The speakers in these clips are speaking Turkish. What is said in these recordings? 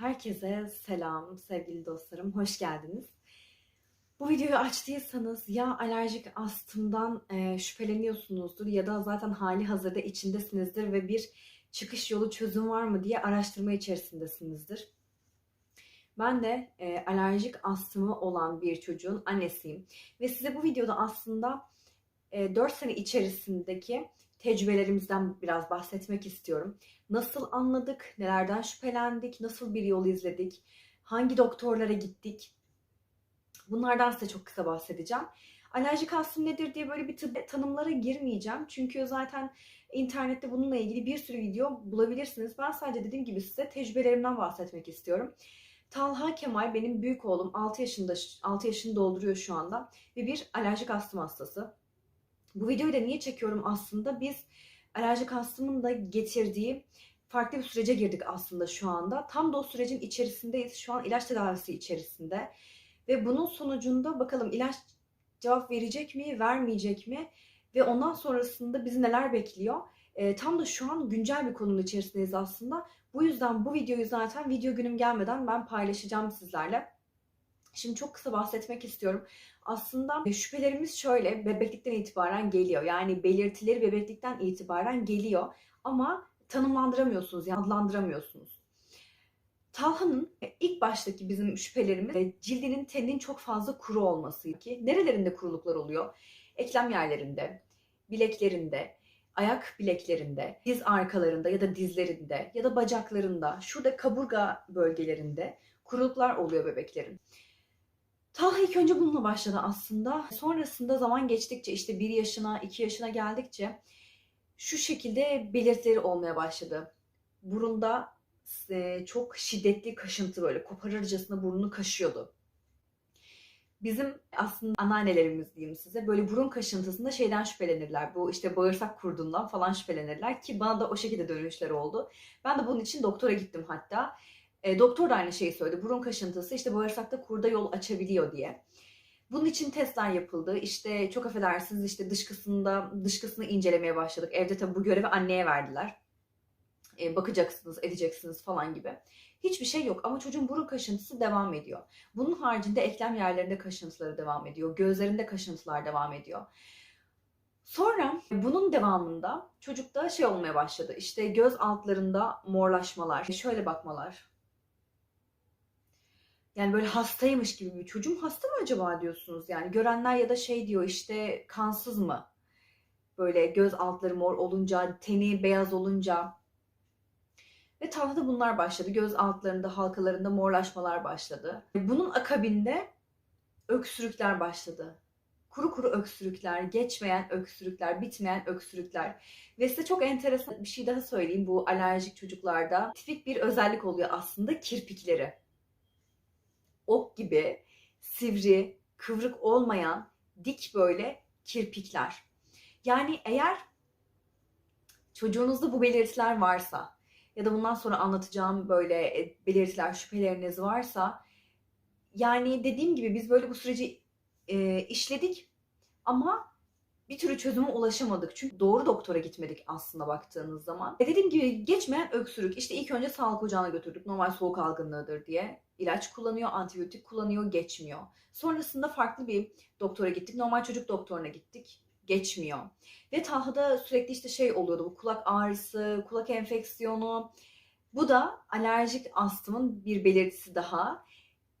Herkese selam sevgili dostlarım, hoş geldiniz. Bu videoyu açtıysanız ya alerjik astımdan e, şüpheleniyorsunuzdur ya da zaten hali hazırda içindesinizdir ve bir çıkış yolu çözüm var mı diye araştırma içerisindesinizdir. Ben de e, alerjik astımı olan bir çocuğun annesiyim ve size bu videoda aslında e, 4 sene içerisindeki tecrübelerimizden biraz bahsetmek istiyorum. Nasıl anladık, nelerden şüphelendik, nasıl bir yol izledik, hangi doktorlara gittik. Bunlardan size çok kısa bahsedeceğim. Alerjik astım nedir diye böyle bir tıbbi tanımlara girmeyeceğim. Çünkü zaten internette bununla ilgili bir sürü video bulabilirsiniz. Ben sadece dediğim gibi size tecrübelerimden bahsetmek istiyorum. Talha Kemal benim büyük oğlum 6 yaşında 6 yaşını dolduruyor şu anda ve bir alerjik astım hastası. Bu videoyu da niye çekiyorum aslında? Biz alerjik astımın da getirdiği farklı bir sürece girdik aslında şu anda. Tam da o sürecin içerisindeyiz. Şu an ilaç tedavisi içerisinde. Ve bunun sonucunda bakalım ilaç cevap verecek mi, vermeyecek mi? Ve ondan sonrasında bizi neler bekliyor? E, tam da şu an güncel bir konunun içerisindeyiz aslında. Bu yüzden bu videoyu zaten video günüm gelmeden ben paylaşacağım sizlerle. Şimdi çok kısa bahsetmek istiyorum. Aslında şüphelerimiz şöyle bebeklikten itibaren geliyor. Yani belirtileri bebeklikten itibaren geliyor. Ama tanımlandıramıyorsunuz, yani adlandıramıyorsunuz. Talha'nın ilk baştaki bizim şüphelerimiz cildinin teninin çok fazla kuru olması ki nerelerinde kuruluklar oluyor? Eklem yerlerinde, bileklerinde, ayak bileklerinde, diz arkalarında ya da dizlerinde ya da bacaklarında, şurada kaburga bölgelerinde kuruluklar oluyor bebeklerin. Talha ilk önce bununla başladı aslında. Sonrasında zaman geçtikçe işte bir yaşına, iki yaşına geldikçe şu şekilde belirtileri olmaya başladı. Burunda e, çok şiddetli kaşıntı böyle koparırcasına burnunu kaşıyordu. Bizim aslında anneannelerimiz diyeyim size böyle burun kaşıntısında şeyden şüphelenirler. Bu işte bağırsak kurduğundan falan şüphelenirler ki bana da o şekilde dönüşler oldu. Ben de bunun için doktora gittim hatta. E, doktor da aynı şeyi söyledi. Burun kaşıntısı işte bağırsakta kurda yol açabiliyor diye. Bunun için testler yapıldı. İşte çok affedersiniz işte dışkısında dışkısını incelemeye başladık. Evde tabii bu görevi anneye verdiler. E, bakacaksınız, edeceksiniz falan gibi. Hiçbir şey yok ama çocuğun burun kaşıntısı devam ediyor. Bunun haricinde eklem yerlerinde kaşıntıları devam ediyor. Gözlerinde kaşıntılar devam ediyor. Sonra bunun devamında çocukta şey olmaya başladı. İşte göz altlarında morlaşmalar, şöyle bakmalar. Yani böyle hastaymış gibi bir çocuğum hasta mı acaba diyorsunuz yani. Görenler ya da şey diyor işte kansız mı? Böyle göz altları mor olunca, teni beyaz olunca. Ve tahtada bunlar başladı. Göz altlarında, halkalarında morlaşmalar başladı. Bunun akabinde öksürükler başladı. Kuru kuru öksürükler, geçmeyen öksürükler, bitmeyen öksürükler. Ve size çok enteresan bir şey daha söyleyeyim. Bu alerjik çocuklarda tipik bir özellik oluyor aslında kirpikleri. Ok gibi sivri, kıvrık olmayan dik böyle kirpikler. Yani eğer çocuğunuzda bu belirtiler varsa ya da bundan sonra anlatacağım böyle e, belirtiler, şüpheleriniz varsa yani dediğim gibi biz böyle bu süreci e, işledik ama bir türlü çözüme ulaşamadık. Çünkü doğru doktora gitmedik aslında baktığınız zaman. E dediğim gibi geçmeyen öksürük. İşte ilk önce sağlık ocağına götürdük. Normal soğuk algınlığıdır diye. İlaç kullanıyor, antibiyotik kullanıyor, geçmiyor. Sonrasında farklı bir doktora gittik. Normal çocuk doktoruna gittik. Geçmiyor. Ve Taha'da sürekli işte şey oluyordu. Bu kulak ağrısı, kulak enfeksiyonu. Bu da alerjik astımın bir belirtisi daha.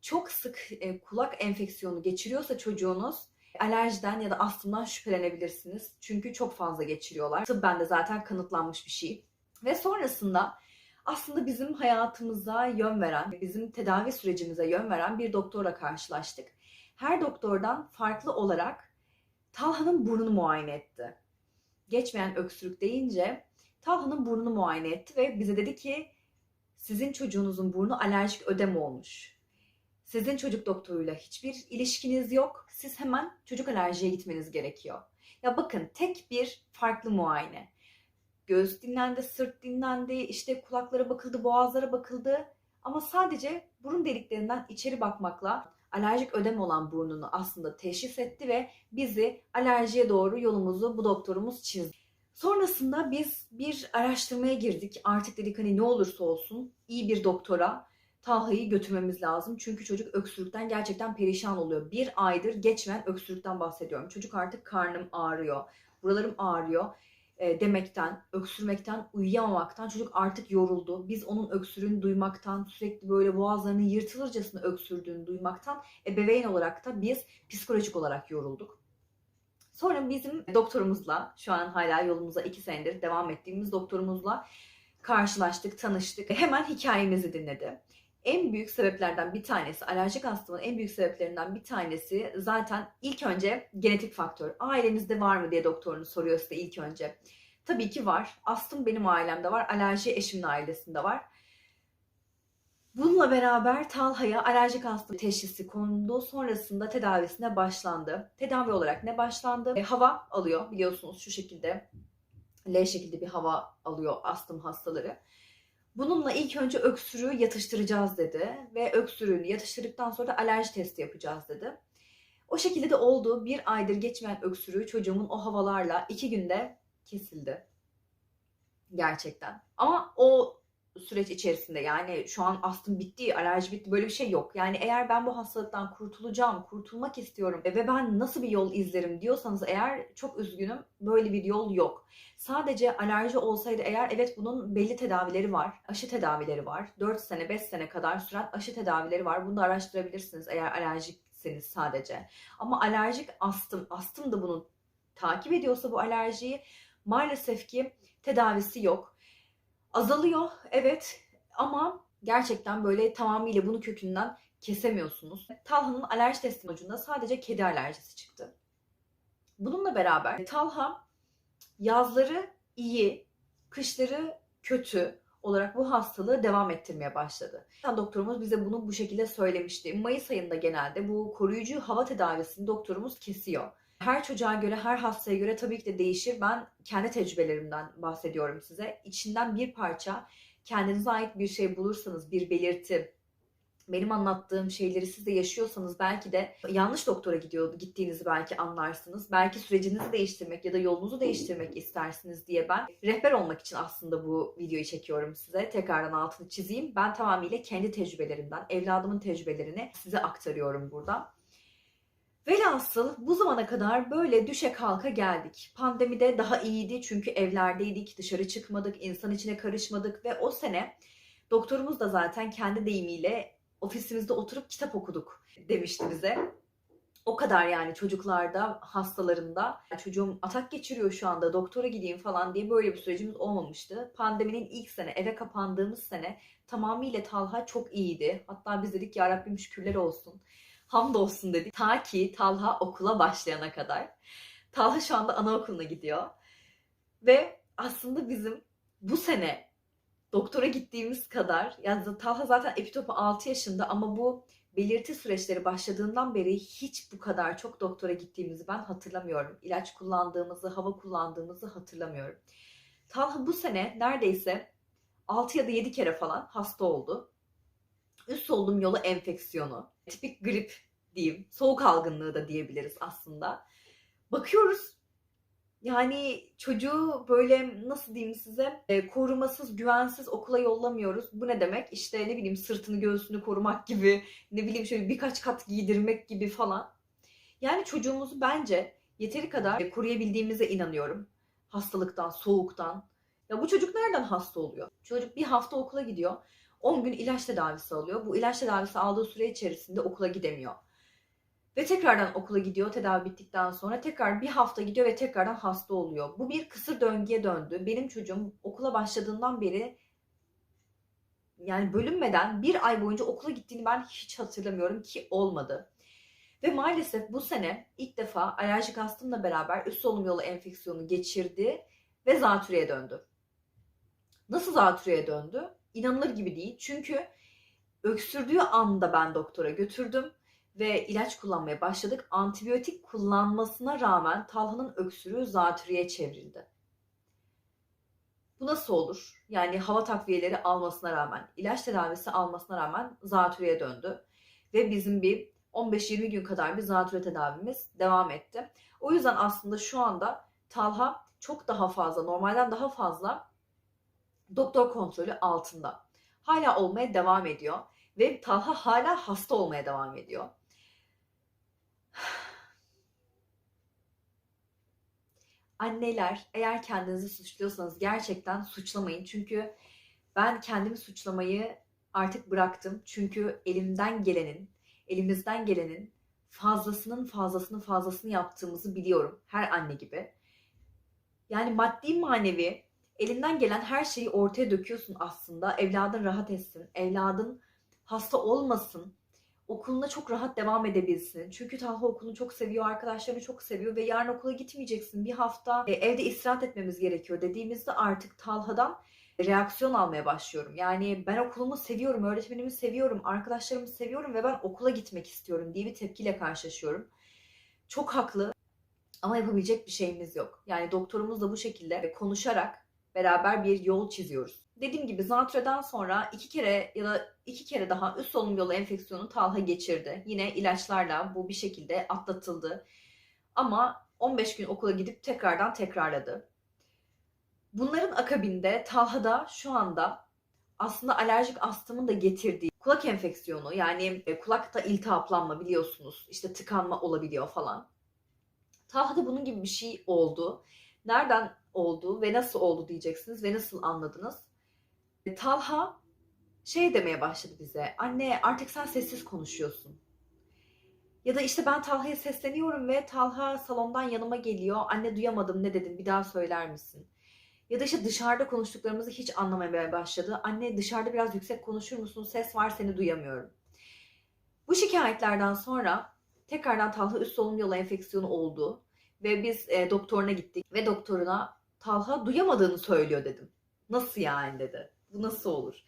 Çok sık e, kulak enfeksiyonu geçiriyorsa çocuğunuz alerjiden ya da astımdan şüphelenebilirsiniz. Çünkü çok fazla geçiriyorlar. Tıbben de zaten kanıtlanmış bir şey. Ve sonrasında aslında bizim hayatımıza yön veren, bizim tedavi sürecimize yön veren bir doktorla karşılaştık. Her doktordan farklı olarak Talha'nın burnunu muayene etti. Geçmeyen öksürük deyince Talha'nın burnunu muayene etti ve bize dedi ki sizin çocuğunuzun burnu alerjik ödem olmuş. Sizin çocuk doktoruyla hiçbir ilişkiniz yok. Siz hemen çocuk alerjiye gitmeniz gerekiyor. Ya bakın tek bir farklı muayene. Göz dinlendi, sırt dinlendi, işte kulaklara bakıldı, boğazlara bakıldı. Ama sadece burun deliklerinden içeri bakmakla alerjik ödem olan burnunu aslında teşhis etti ve bizi alerjiye doğru yolumuzu bu doktorumuz çizdi. Sonrasında biz bir araştırmaya girdik. Artık dedik hani ne olursa olsun iyi bir doktora Talha'yı götürmemiz lazım. Çünkü çocuk öksürükten gerçekten perişan oluyor. Bir aydır geçmeyen öksürükten bahsediyorum. Çocuk artık karnım ağrıyor, buralarım ağrıyor e, demekten, öksürmekten, uyuyamamaktan çocuk artık yoruldu. Biz onun öksürüğünü duymaktan, sürekli böyle boğazlarının yırtılırcasına öksürdüğünü duymaktan ebeveyn olarak da biz psikolojik olarak yorulduk. Sonra bizim doktorumuzla, şu an hala yolumuza iki senedir devam ettiğimiz doktorumuzla karşılaştık, tanıştık. Hemen hikayemizi dinledi. En büyük sebeplerden bir tanesi, alerjik hastalığın en büyük sebeplerinden bir tanesi zaten ilk önce genetik faktör. Ailenizde var mı diye doktorunuz soruyor size ilk önce. Tabii ki var. Astım benim ailemde var, alerji eşimin ailesinde var. Bununla beraber Talha'ya alerjik hasta teşhisi konuldu. Sonrasında tedavisine başlandı. Tedavi olarak ne başlandı? E, hava alıyor biliyorsunuz şu şekilde. L şekilde bir hava alıyor astım hastaları. Bununla ilk önce öksürüğü yatıştıracağız dedi ve öksürüğünü yatıştırdıktan sonra da alerji testi yapacağız dedi. O şekilde de oldu. Bir aydır geçmeyen öksürüğü çocuğumun o havalarla iki günde kesildi. Gerçekten. Ama o süreç içerisinde yani şu an astım bitti, alerji bitti böyle bir şey yok. Yani eğer ben bu hastalıktan kurtulacağım, kurtulmak istiyorum ve ben nasıl bir yol izlerim diyorsanız eğer çok üzgünüm böyle bir yol yok. Sadece alerji olsaydı eğer evet bunun belli tedavileri var. Aşı tedavileri var. 4 sene 5 sene kadar süren aşı tedavileri var. Bunu da araştırabilirsiniz eğer alerjikseniz sadece. Ama alerjik astım, astım da bunu takip ediyorsa bu alerjiyi maalesef ki tedavisi yok. Azalıyor evet ama gerçekten böyle tamamıyla bunu kökünden kesemiyorsunuz. Talha'nın alerji testi sonucunda sadece kedi alerjisi çıktı. Bununla beraber Talha yazları iyi, kışları kötü olarak bu hastalığı devam ettirmeye başladı. Doktorumuz bize bunu bu şekilde söylemişti. Mayıs ayında genelde bu koruyucu hava tedavisini doktorumuz kesiyor. Her çocuğa göre, her hastaya göre tabii ki de değişir. Ben kendi tecrübelerimden bahsediyorum size. İçinden bir parça kendinize ait bir şey bulursanız, bir belirti, benim anlattığım şeyleri siz de yaşıyorsanız belki de yanlış doktora gidiyor gittiğinizi belki anlarsınız. Belki sürecinizi değiştirmek ya da yolunuzu değiştirmek istersiniz diye ben rehber olmak için aslında bu videoyu çekiyorum size. Tekrardan altını çizeyim. Ben tamamıyla kendi tecrübelerimden, evladımın tecrübelerini size aktarıyorum burada. Velhasıl bu zamana kadar böyle düşe kalka geldik. Pandemide daha iyiydi çünkü evlerdeydik, dışarı çıkmadık, insan içine karışmadık ve o sene doktorumuz da zaten kendi deyimiyle ofisimizde oturup kitap okuduk demişti bize. O kadar yani çocuklarda, hastalarında çocuğum atak geçiriyor şu anda doktora gideyim falan diye böyle bir sürecimiz olmamıştı. Pandeminin ilk sene eve kapandığımız sene tamamıyla Talha çok iyiydi. Hatta biz dedik ya Rabbim şükürler olsun. Hamdolsun dedik. Ta ki Talha okula başlayana kadar. Talha şu anda anaokuluna gidiyor. Ve aslında bizim bu sene doktora gittiğimiz kadar yani Talha zaten epitopu 6 yaşında ama bu belirti süreçleri başladığından beri hiç bu kadar çok doktora gittiğimizi ben hatırlamıyorum. İlaç kullandığımızı, hava kullandığımızı hatırlamıyorum. Talha bu sene neredeyse 6 ya da 7 kere falan hasta oldu. Üst solunum yolu enfeksiyonu, tipik grip diyeyim, soğuk algınlığı da diyebiliriz aslında. Bakıyoruz yani çocuğu böyle nasıl diyeyim size e, korumasız, güvensiz okula yollamıyoruz. Bu ne demek? İşte ne bileyim sırtını göğsünü korumak gibi, ne bileyim şöyle birkaç kat giydirmek gibi falan. Yani çocuğumuzu bence yeteri kadar koruyabildiğimize inanıyorum. Hastalıktan, soğuktan. Ya bu çocuk nereden hasta oluyor? Çocuk bir hafta okula gidiyor. 10 gün ilaç tedavisi alıyor. Bu ilaç tedavisi aldığı süre içerisinde okula gidemiyor. Ve tekrardan okula gidiyor tedavi bittikten sonra tekrar bir hafta gidiyor ve tekrardan hasta oluyor. Bu bir kısır döngüye döndü. Benim çocuğum okula başladığından beri yani bölünmeden bir ay boyunca okula gittiğini ben hiç hatırlamıyorum ki olmadı. Ve maalesef bu sene ilk defa alerjik astımla beraber üst solunum yolu enfeksiyonu geçirdi ve zatürreye döndü. Nasıl zatürreye döndü? İnanılır gibi değil. Çünkü öksürdüğü anda ben doktora götürdüm ve ilaç kullanmaya başladık. Antibiyotik kullanmasına rağmen Talha'nın öksürüğü zatürreye çevrildi. Bu nasıl olur? Yani hava takviyeleri almasına rağmen, ilaç tedavisi almasına rağmen zatürreye döndü. Ve bizim bir 15-20 gün kadar bir zatürre tedavimiz devam etti. O yüzden aslında şu anda Talha çok daha fazla, normalden daha fazla doktor kontrolü altında. Hala olmaya devam ediyor. Ve Talha hala hasta olmaya devam ediyor. Anneler eğer kendinizi suçluyorsanız gerçekten suçlamayın. Çünkü ben kendimi suçlamayı artık bıraktım. Çünkü elimden gelenin, elimizden gelenin fazlasının fazlasını fazlasını yaptığımızı biliyorum. Her anne gibi. Yani maddi manevi elinden gelen her şeyi ortaya döküyorsun aslında. Evladın rahat etsin, evladın hasta olmasın, okuluna çok rahat devam edebilsin. Çünkü Talha okulunu çok seviyor, arkadaşlarını çok seviyor ve yarın okula gitmeyeceksin. Bir hafta e, evde istirahat etmemiz gerekiyor dediğimizde artık Talha'dan reaksiyon almaya başlıyorum. Yani ben okulumu seviyorum, öğretmenimi seviyorum, arkadaşlarımı seviyorum ve ben okula gitmek istiyorum diye bir tepkiyle karşılaşıyorum. Çok haklı ama yapabilecek bir şeyimiz yok. Yani doktorumuzla bu şekilde konuşarak beraber bir yol çiziyoruz. Dediğim gibi zatürreden sonra iki kere ya da iki kere daha üst solunum yolu enfeksiyonu Talha geçirdi. Yine ilaçlarla bu bir şekilde atlatıldı. Ama 15 gün okula gidip tekrardan tekrarladı. Bunların akabinde Talha'da şu anda aslında alerjik astımın da getirdiği kulak enfeksiyonu yani e, kulakta iltihaplanma biliyorsunuz işte tıkanma olabiliyor falan. Talha'da bunun gibi bir şey oldu. Nereden oldu ve nasıl oldu diyeceksiniz ve nasıl anladınız? E, Talha şey demeye başladı bize. Anne artık sen sessiz konuşuyorsun. Ya da işte ben Talha'ya sesleniyorum ve Talha salondan yanıma geliyor. Anne duyamadım ne dedin bir daha söyler misin? Ya da işte dışarıda konuştuklarımızı hiç anlamamaya başladı. Anne dışarıda biraz yüksek konuşur musun? Ses var seni duyamıyorum. Bu şikayetlerden sonra tekrardan Talha üst solunum yolu enfeksiyonu oldu. Ve biz e, doktoruna gittik. Ve doktoruna Talha duyamadığını söylüyor dedim. Nasıl yani dedi. Bu nasıl olur?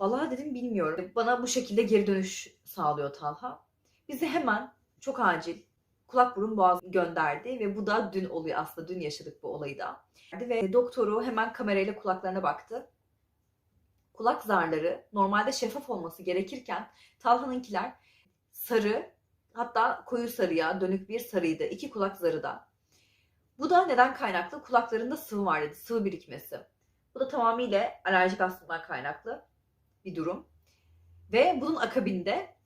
Vallahi dedim bilmiyorum. Bana bu şekilde geri dönüş sağlıyor Talha. Bizi hemen çok acil kulak burun boğaz gönderdi ve bu da dün oluyor aslında. Dün yaşadık bu olayı da. Ve doktoru hemen kamerayla kulaklarına baktı. Kulak zarları normalde şeffaf olması gerekirken Talha'nınkiler sarı hatta koyu sarıya dönük bir sarıydı. İki kulak zarı da. Bu da neden kaynaklı? Kulaklarında sıvı var dedi. Sıvı birikmesi. Bu da tamamıyla alerjik astımdan kaynaklı bir durum. Ve bunun akabinde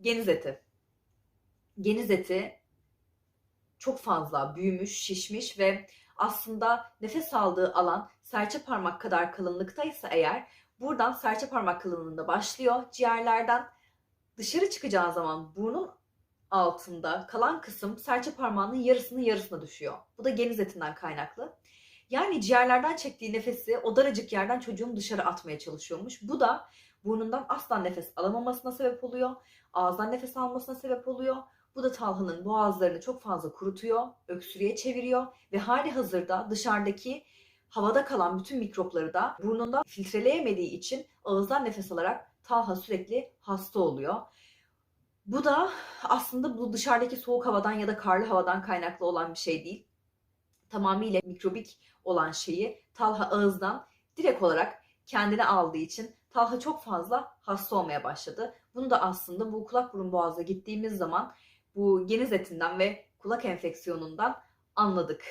geniz eti. Geniz eti çok fazla büyümüş, şişmiş ve aslında nefes aldığı alan serçe parmak kadar kalınlıktaysa eğer buradan serçe parmak kalınlığında başlıyor. Ciğerlerden dışarı çıkacağı zaman burnun altında kalan kısım serçe parmağının yarısının yarısına düşüyor. Bu da geniz etinden kaynaklı. Yani ciğerlerden çektiği nefesi o daracık yerden çocuğun dışarı atmaya çalışıyormuş. Bu da burnundan asla nefes alamamasına sebep oluyor. Ağızdan nefes almasına sebep oluyor. Bu da Talha'nın boğazlarını çok fazla kurutuyor, öksürüğe çeviriyor ve hali hazırda dışarıdaki havada kalan bütün mikropları da burnundan filtreleyemediği için ağızdan nefes alarak Talha sürekli hasta oluyor. Bu da aslında bu dışarıdaki soğuk havadan ya da karlı havadan kaynaklı olan bir şey değil. Tamamıyla mikrobik olan şeyi Talha ağızdan direkt olarak kendine aldığı için Talha çok fazla hasta olmaya başladı. Bunu da aslında bu kulak burun boğaza gittiğimiz zaman bu geniz etinden ve kulak enfeksiyonundan anladık.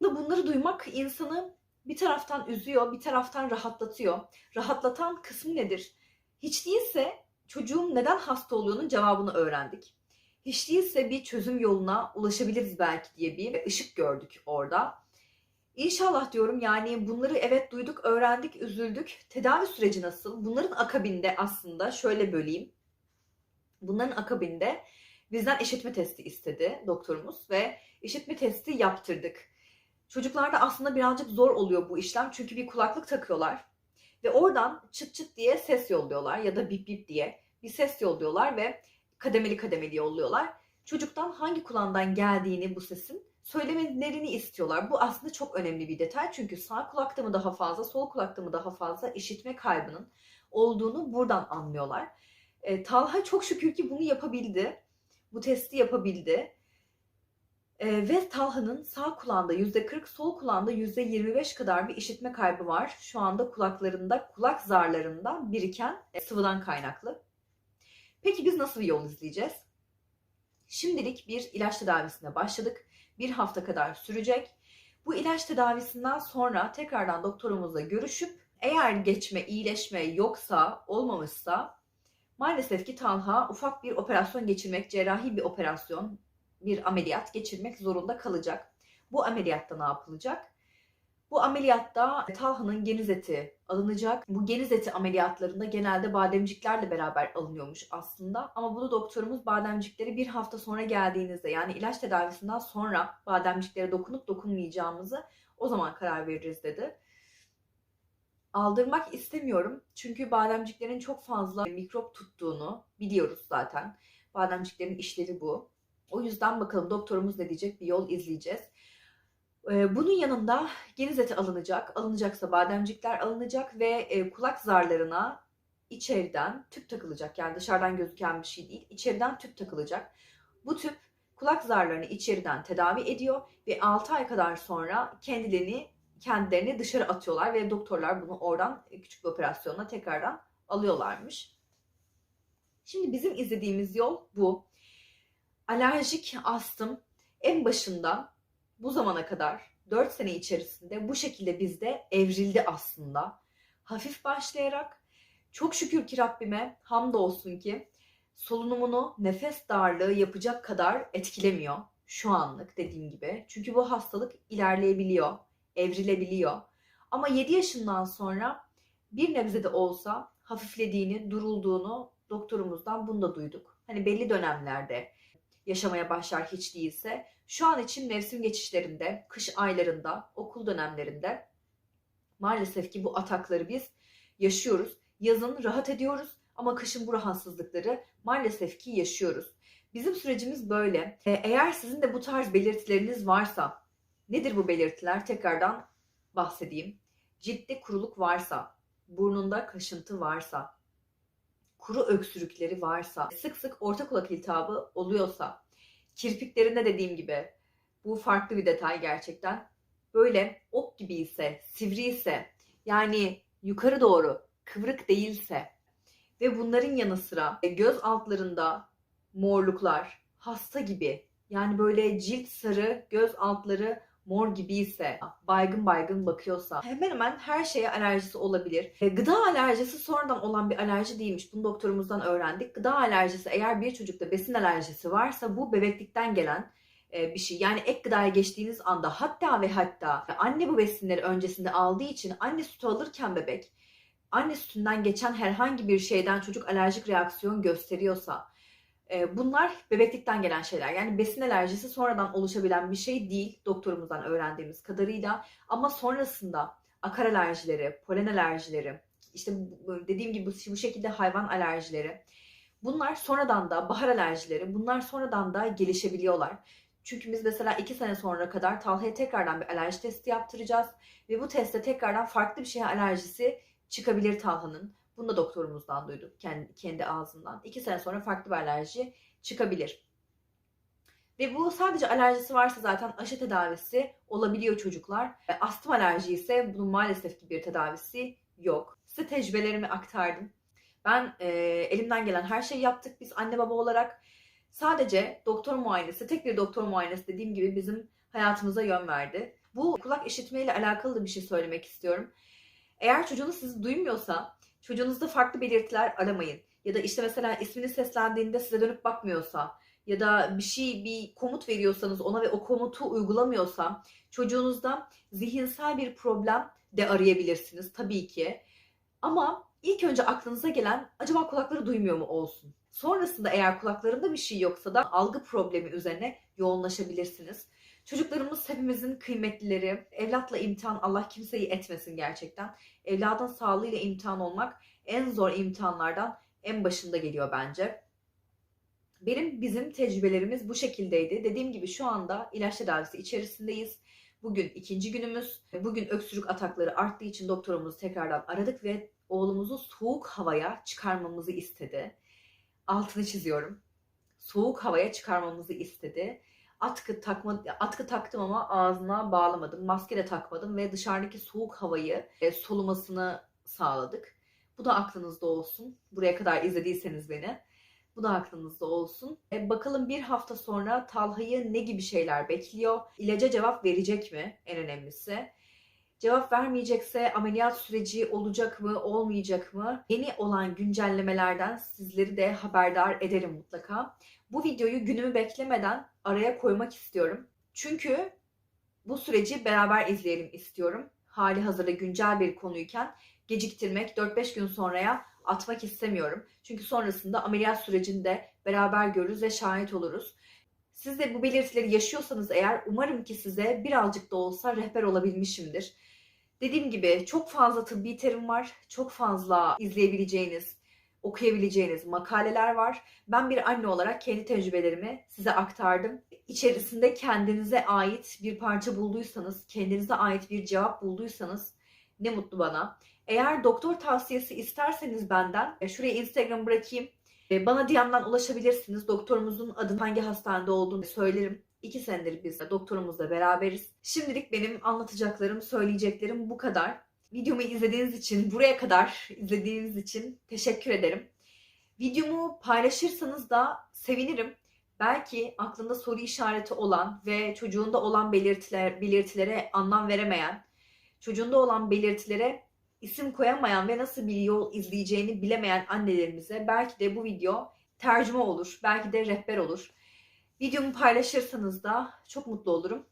Bunları duymak insanı bir taraftan üzüyor, bir taraftan rahatlatıyor. Rahatlatan kısmı nedir? Hiç değilse çocuğum neden hasta oluyor'nun cevabını öğrendik. Hiç değilse bir çözüm yoluna ulaşabiliriz belki diye bir ışık gördük orada. İnşallah diyorum yani bunları evet duyduk, öğrendik, üzüldük. Tedavi süreci nasıl? Bunların akabinde aslında şöyle böleyim. Bunların akabinde bizden işitme testi istedi doktorumuz ve işitme testi yaptırdık. Çocuklarda aslında birazcık zor oluyor bu işlem çünkü bir kulaklık takıyorlar ve oradan çıt çıt diye ses yolluyorlar ya da bip bip diye bir ses yolluyorlar ve kademeli kademeli yolluyorlar. Çocuktan hangi kulağından geldiğini bu sesin söylemelerini istiyorlar. Bu aslında çok önemli bir detay çünkü sağ kulakta mı daha fazla, sol kulakta mı daha fazla işitme kaybının olduğunu buradan anlıyorlar. E, Talha çok şükür ki bunu yapabildi. Bu testi yapabildi. E, ve Talha'nın sağ kulağında %40, sol kulağında %25 kadar bir işitme kaybı var. Şu anda kulaklarında, kulak zarlarında biriken e, sıvıdan kaynaklı. Peki biz nasıl bir yol izleyeceğiz? Şimdilik bir ilaç tedavisine başladık. Bir hafta kadar sürecek. Bu ilaç tedavisinden sonra tekrardan doktorumuzla görüşüp eğer geçme, iyileşme yoksa, olmamışsa Maalesef ki Talha ufak bir operasyon geçirmek, cerrahi bir operasyon, bir ameliyat geçirmek zorunda kalacak. Bu ameliyatta ne yapılacak? Bu ameliyatta Talha'nın geniz eti alınacak. Bu geniz eti ameliyatlarında genelde bademciklerle beraber alınıyormuş aslında. Ama bunu doktorumuz bademcikleri bir hafta sonra geldiğinizde yani ilaç tedavisinden sonra bademciklere dokunup dokunmayacağımızı o zaman karar veririz dedi. Aldırmak istemiyorum çünkü bademciklerin çok fazla mikrop tuttuğunu biliyoruz zaten. Bademciklerin işleri bu. O yüzden bakalım doktorumuz ne diyecek bir yol izleyeceğiz. Ee, bunun yanında geniz eti alınacak. Alınacaksa bademcikler alınacak ve e, kulak zarlarına içeriden tüp takılacak. Yani dışarıdan gözüken bir şey değil. İçeriden tüp takılacak. Bu tüp kulak zarlarını içeriden tedavi ediyor ve 6 ay kadar sonra kendilerini kendilerini dışarı atıyorlar ve doktorlar bunu oradan küçük bir operasyonla tekrardan alıyorlarmış. Şimdi bizim izlediğimiz yol bu. Alerjik astım en başında bu zamana kadar 4 sene içerisinde bu şekilde bizde evrildi aslında. Hafif başlayarak çok şükür ki Rabbime hamdolsun ki solunumunu nefes darlığı yapacak kadar etkilemiyor şu anlık dediğim gibi. Çünkü bu hastalık ilerleyebiliyor, evrilebiliyor. Ama 7 yaşından sonra bir nebze de olsa hafiflediğini, durulduğunu doktorumuzdan bunu da duyduk. Hani belli dönemlerde yaşamaya başlar hiç değilse. Şu an için mevsim geçişlerinde, kış aylarında, okul dönemlerinde maalesef ki bu atakları biz yaşıyoruz. Yazın rahat ediyoruz ama kışın bu rahatsızlıkları maalesef ki yaşıyoruz. Bizim sürecimiz böyle. Ee, eğer sizin de bu tarz belirtileriniz varsa, nedir bu belirtiler? Tekrardan bahsedeyim. Ciltte kuruluk varsa, burnunda kaşıntı varsa, kuru öksürükleri varsa, sık sık orta kulak iltihabı oluyorsa, kirpiklerinde dediğim gibi bu farklı bir detay gerçekten. Böyle ok gibi ise, sivri ise, yani yukarı doğru kıvrık değilse ve bunların yanı sıra göz altlarında morluklar, hasta gibi yani böyle cilt sarı, göz altları mor gibiyse, baygın baygın bakıyorsa hemen hemen her şeye alerjisi olabilir. E, gıda alerjisi sonradan olan bir alerji değilmiş. Bunu doktorumuzdan öğrendik. Gıda alerjisi eğer bir çocukta besin alerjisi varsa bu bebeklikten gelen e, bir şey. Yani ek gıdaya geçtiğiniz anda hatta ve hatta anne bu besinleri öncesinde aldığı için anne sütü alırken bebek anne sütünden geçen herhangi bir şeyden çocuk alerjik reaksiyon gösteriyorsa bunlar bebeklikten gelen şeyler. Yani besin alerjisi sonradan oluşabilen bir şey değil doktorumuzdan öğrendiğimiz kadarıyla. Ama sonrasında akar alerjileri, polen alerjileri, işte dediğim gibi bu şekilde hayvan alerjileri, bunlar sonradan da bahar alerjileri, bunlar sonradan da gelişebiliyorlar. Çünkü biz mesela iki sene sonra kadar Talha'ya tekrardan bir alerji testi yaptıracağız. Ve bu testte tekrardan farklı bir şeye alerjisi çıkabilir Talha'nın. Bunu da doktorumuzdan duyduk kendi, kendi ağzından. İki sene sonra farklı bir alerji çıkabilir. Ve bu sadece alerjisi varsa zaten aşı tedavisi olabiliyor çocuklar. Astım alerji ise bunun maalesef ki bir tedavisi yok. Size tecrübelerimi aktardım. Ben e, elimden gelen her şeyi yaptık biz anne baba olarak. Sadece doktor muayenesi, tek bir doktor muayenesi dediğim gibi bizim hayatımıza yön verdi. Bu kulak işitmeyle alakalı da bir şey söylemek istiyorum. Eğer çocuğunuz sizi duymuyorsa çocuğunuzda farklı belirtiler aramayın. Ya da işte mesela ismini seslendiğinde size dönüp bakmıyorsa ya da bir şey bir komut veriyorsanız ona ve o komutu uygulamıyorsa çocuğunuzda zihinsel bir problem de arayabilirsiniz tabii ki. Ama ilk önce aklınıza gelen acaba kulakları duymuyor mu olsun. Sonrasında eğer kulaklarında bir şey yoksa da algı problemi üzerine yoğunlaşabilirsiniz. Çocuklarımız hepimizin kıymetlileri. Evlatla imtihan Allah kimseyi etmesin gerçekten. Evladın sağlığıyla imtihan olmak en zor imtihanlardan en başında geliyor bence. Benim bizim tecrübelerimiz bu şekildeydi. Dediğim gibi şu anda ilaç tedavisi içerisindeyiz. Bugün ikinci günümüz. Bugün öksürük atakları arttığı için doktorumuzu tekrardan aradık ve oğlumuzu soğuk havaya çıkarmamızı istedi. Altını çiziyorum. Soğuk havaya çıkarmamızı istedi atkı takma atkı taktım ama ağzına bağlamadım. Maske de takmadım ve dışarıdaki soğuk havayı e, solumasını sağladık. Bu da aklınızda olsun. Buraya kadar izlediyseniz beni. Bu da aklınızda olsun. E, bakalım bir hafta sonra Talha'yı ne gibi şeyler bekliyor? İlaca cevap verecek mi? En önemlisi. Cevap vermeyecekse ameliyat süreci olacak mı, olmayacak mı? Yeni olan güncellemelerden sizleri de haberdar ederim mutlaka. Bu videoyu günümü beklemeden araya koymak istiyorum. Çünkü bu süreci beraber izleyelim istiyorum. Hali hazırda güncel bir konuyken geciktirmek 4-5 gün sonraya atmak istemiyorum. Çünkü sonrasında ameliyat sürecinde beraber görürüz ve şahit oluruz. Siz de bu belirtileri yaşıyorsanız eğer umarım ki size birazcık da olsa rehber olabilmişimdir. Dediğim gibi çok fazla tıbbi terim var. Çok fazla izleyebileceğiniz, okuyabileceğiniz makaleler var. Ben bir anne olarak kendi tecrübelerimi size aktardım. İçerisinde kendinize ait bir parça bulduysanız, kendinize ait bir cevap bulduysanız ne mutlu bana. Eğer doktor tavsiyesi isterseniz benden, e, şuraya Instagram bırakayım. E, Bana DM'den ulaşabilirsiniz. Doktorumuzun adını hangi hastanede olduğunu söylerim. İki senedir biz doktorumuzla beraberiz. Şimdilik benim anlatacaklarım, söyleyeceklerim bu kadar. Videomu izlediğiniz için, buraya kadar izlediğiniz için teşekkür ederim. Videomu paylaşırsanız da sevinirim. Belki aklında soru işareti olan ve çocuğunda olan belirtiler, belirtilere anlam veremeyen, çocuğunda olan belirtilere isim koyamayan ve nasıl bir yol izleyeceğini bilemeyen annelerimize belki de bu video tercüme olur, belki de rehber olur. Videomu paylaşırsanız da çok mutlu olurum.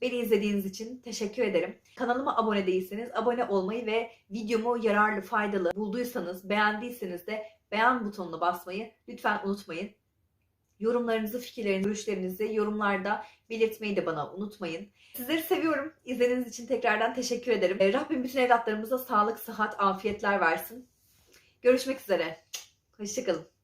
Beni izlediğiniz için teşekkür ederim. Kanalıma abone değilseniz abone olmayı ve videomu yararlı, faydalı bulduysanız, beğendiyseniz de beğen butonuna basmayı lütfen unutmayın. Yorumlarınızı, fikirlerinizi, görüşlerinizi yorumlarda belirtmeyi de bana unutmayın. Sizleri seviyorum. İzlediğiniz için tekrardan teşekkür ederim. Ee, Rabbim bütün evlatlarımıza sağlık, sıhhat, afiyetler versin. Görüşmek üzere. Hoşçakalın.